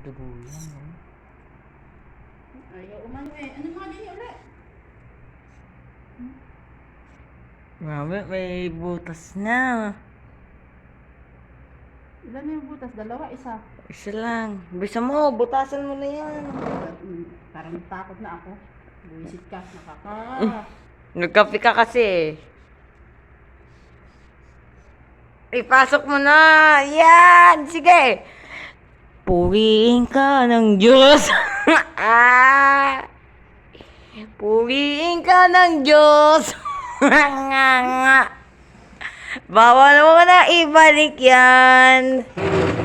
dugo yan, no? Ayaw umano eh. Ano mga din ulit? Mami, may butas na. Ilan na yung butas? Dalawa? Isa? Isa lang. Bisa mo, butasan mo na yan. Mm, Parang takot na ako. Buisit ka. Nakaka... Nagkape ka kasi. Ipasok mo na. Yan. Sige. Purihin ka ng Diyos. ah. Purihin ka ng Diyos. nga nga. Bawal mo na ibalik yan.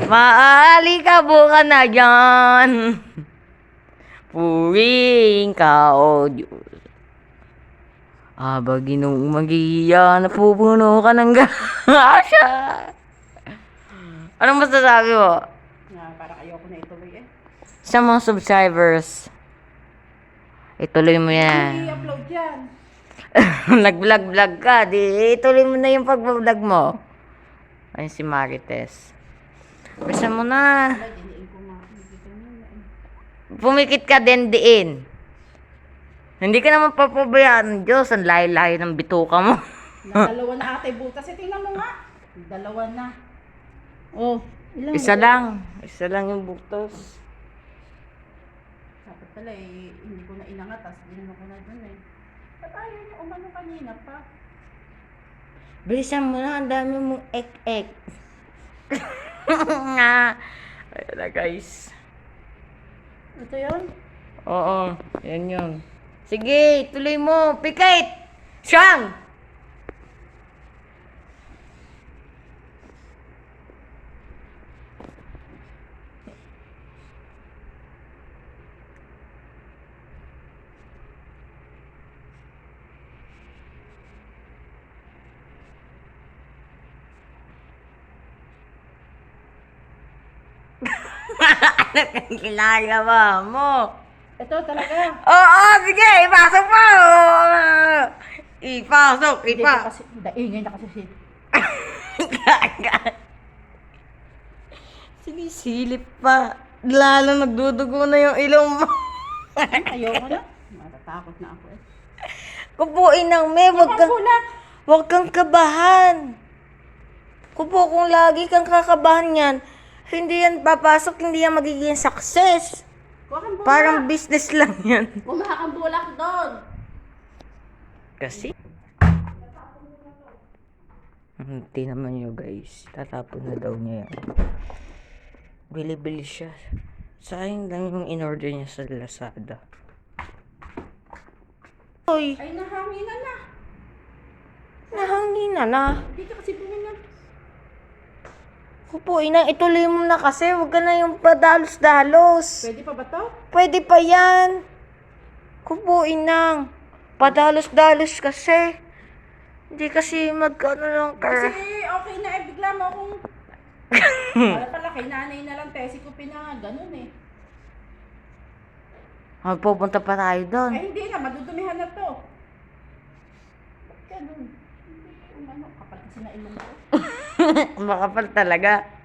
Maali ka buka na dyan. Purihin ka, o Diyos. Aba, ginong magiya, napupuno ka ng gasya. Anong masasabi mo? Na, parang ayoko na ituloy eh. Sa mga subscribers, ituloy mo yan. I-upload yan. Nag-vlog-vlog ka, di ituloy mo na yung pag-vlog mo. Ayun si Marites. Bisa mo na. Pumikit ka din diin. Hindi ka naman papabayaan Diyos. Ang layo-layo ng bituka mo. Dalawa na ate butas. Eh, tingnan mo nga. Dalawa na. Oh, ilan? Isa lang. Isa lang yung butos. Dapat pala eh, hindi ko na inangat. Tapos binano ko na dun eh. Ba't ayaw niya umano kanina pa? Bilisan mo na. Ang dami mong ek-ek. nga. Ayun na guys. Ito yun? Oo. Yan yun. Sige, tuloy mo. Pikit! Siyang! Anak ang ginagawa mo. Ito talaga. Oo, sige, ipasok mo. Ipasok, Hindi ipa. ka kasi, daingay na kasi si... Sinisilip pa. Lalo nagdudugo na yung ilong mo. Ayoko na. Matatakot na ako eh. Kupuin ng me, wag kang, Pagkulat! wag kang kabahan. Kupo, kung lagi kang kakabahan yan, hindi yan papasok, hindi yan magiging success. Parang business lang yan. Kumaha kang bulak doon. Kasi? Hindi naman nyo guys. Tatapon na daw niya yan. Bili-bili siya. Sayang lang yung in-order niya sa Lazada. Uy, Ay, nahanginan na. nahangin na na. Ka kasi bumili. Kupo, ina, ituloy mo na kasi. Huwag ka na yung padalos-dalos. Pwede pa ba to? Pwede pa yan. Kupo, inang. Padalos-dalos kasi. Hindi kasi mag-ano lang ka. Kasi okay na eh, bigla mo akong... Wala pala, kay nanay na lang, tesi ko pina, ganun eh. Magpupunta pa tayo doon. Ay, hindi na, madudumihan na to. Ganun. Hindi, umano, kapal kasi na ilong ko. Makapal talaga.